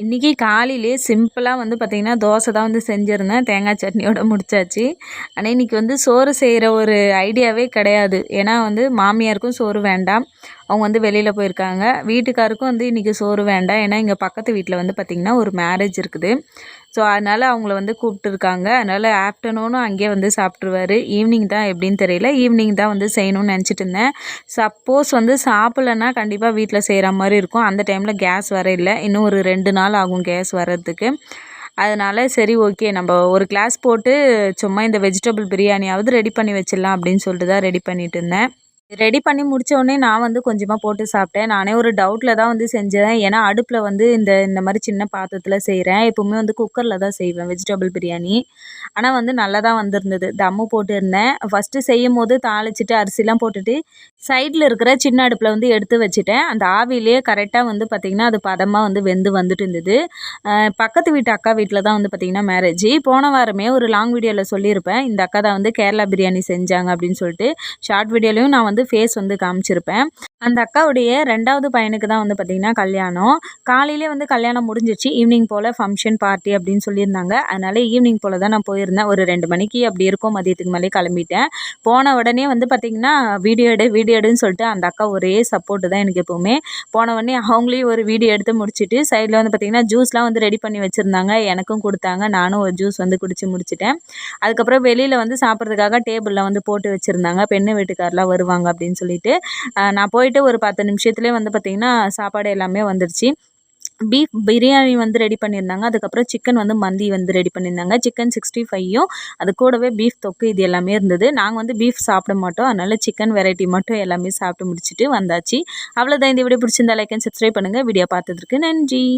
இன்றைக்கி காலையிலே சிம்பிளாக வந்து பார்த்திங்கன்னா தோசை தான் வந்து செஞ்சுருந்தேன். தேங்காய் சட்னியோட முடிச்சாச்சு. ஆனால் இன்றைக்கி வந்து சோறு செய்கிற ஒரு ஐடியாவே கிடையாது. ஏன்னா வந்து மாமியாருக்கும் சோறு வேண்டாம். அவங்க வந்து வெளியில் போயிருக்காங்க. வீட்டுக்காருக்கும் வந்து இன்றைக்கி சோறு வேண்டாம். ஏன்னா இங்கே பக்கத்து வீட்டில் வந்து பார்த்திங்கன்னா ஒரு மேரேஜ் இருக்குது. ஸோ அதனால் அவங்கள வந்து கூப்பிட்டுருக்காங்க. அதனால் ஆஃப்டர்நூனும் அங்கேயே வந்து சாப்பிட்ருவாரு ஈவினிங் தான் எப்படின்னு தெரியல. ஈவினிங் தான் வந்து செய்யணும்னு நினச்சிட்டு இருந்தேன். சப்போஸ் வந்து சாப்பிட்லன்னா கண்டிப்பாக வீட்டில் செய்கிற மாதிரி இருக்கும். அந்த டைமில் கேஸ் வர இல்லை. இன்னும் ஒரு ரெண்டு நாள் ஆகும் கேஸ் வர்றதுக்கு. அதனால் சரி ஓகே நம்ம ஒரு கிளாஸ் போட்டு சும்மா இந்த வெஜிடபிள் பிரியாணியாவது ரெடி பண்ணி வச்சிடலாம் அப்படின்னு சொல்லிட்டு தான் ரெடி பண்ணிட்டு இருந்தேன். ரெடி பண்ணி முடித்தோடனே நான் வந்து கொஞ்சமாக போட்டு சாப்பிட்டேன். நானே ஒரு டவுட்டில் தான் வந்து செஞ்சேன். ஏன்னா அடுப்பில் வந்து இந்த இந்த மாதிரி சின்ன பாத்திரத்தில் செய்கிறேன் எப்போவுமே வந்து குக்கரில் தான் செய்வேன் வெஜிடபிள் பிரியாணி. ஆனால் வந்து நல்லா தான் வந்திருந்தது. தம்மு போட்டுருந்தேன். ஃபஸ்ட்டு செய்யும் போது தாளிச்சிட்டு அரிசிலாம் போட்டுட்டு சைடில் இருக்கிற சின்ன அடுப்பில் வந்து எடுத்து வச்சுட்டேன். அந்த ஆவிலேயே கரெக்டாக வந்து பார்த்திங்கன்னா அது பதமாக வந்து வெந்து வந்துட்டு இருந்தது. பக்கத்து வீட்டு அக்கா வீட்டில் தான் வந்து பார்த்திங்கன்னா மேரேஜ் போன வாரமே ஒரு லாங் வீடியோவில் சொல்லியிருப்பேன். இந்த அக்கா தான் வந்து கேரளா பிரியாணி செஞ்சாங்க அப்படின்னு சொல்லிட்டு ஷார்ட் வீடியோலையும் நான் வந்து ஃபேஸ் வந்து காமிச்சிருப்பேன். அந்த அக்காவுடைய ரெண்டாவது பையனுக்கு தான் வந்து பார்த்திங்கன்னா கல்யாணம். காலையிலே வந்து கல்யாணம் முடிஞ்சிச்சு. ஈவினிங் போல் ஃபங்க்ஷன் பார்ட்டி அப்படின்னு சொல்லியிருந்தாங்க. அதனால் ஈவினிங் போல் தான் நான் போயிருந்தேன். ஒரு ரெண்டு மணிக்கு அப்படி இருக்கும். மதியத்துக்கு மேலே கிளம்பிட்டேன். போன உடனே வந்து பார்த்திங்கன்னா வீடியோ எடு வீடியோ எடுன்னு சொல்லிட்டு அந்த அக்கா ஒரே சப்போர்ட்டு தான் எனக்கு எப்போவுமே. போன உடனே அவங்களையும் ஒரு வீடியோ எடுத்து முடிச்சுட்டு சைடில் வந்து பார்த்திங்கன்னா ஜூஸ்லாம் வந்து ரெடி பண்ணி வச்சுருந்தாங்க. எனக்கும் கொடுத்தாங்க. நானும் ஒரு ஜூஸ் வந்து குடித்து முடிச்சிட்டேன். அதுக்கப்புறம் வெளியில் வந்து சாப்பிட்றதுக்காக டேபிளில் வந்து போட்டு வச்சுருந்தாங்க. பெண்ணு வீட்டுக்காரெலாம் வருவாங்க அப்படின்னு சொல்லிட்டு நான் போய் போயிட்டு ஒரு பத்து நிமிஷத்துலேயே வந்து பார்த்திங்கன்னா சாப்பாடு எல்லாமே வந்துடுச்சு பீஃப் பிரியாணி வந்து ரெடி பண்ணியிருந்தாங்க. அதுக்கப்புறம் சிக்கன் வந்து மந்தி வந்து ரெடி பண்ணியிருந்தாங்க. சிக்கன் சிக்ஸ்டி ஃபையும் அது கூடவே பீஃப் தொக்கு இது எல்லாமே இருந்தது. நாங்கள் வந்து பீஃப் சாப்பிட மாட்டோம். அதனால் சிக்கன் வெரைட்டி மட்டும் எல்லாமே சாப்பிட்டு முடிச்சுட்டு வந்தாச்சு. அவ்வளோதான் இந்த வீடியோ பிடிச்சிருந்தா லைக் அண்ட் சப்ஸ்கிரைப் பண்ணுங்கள் வீடியோ பார்த்ததுக்கு நன்றி.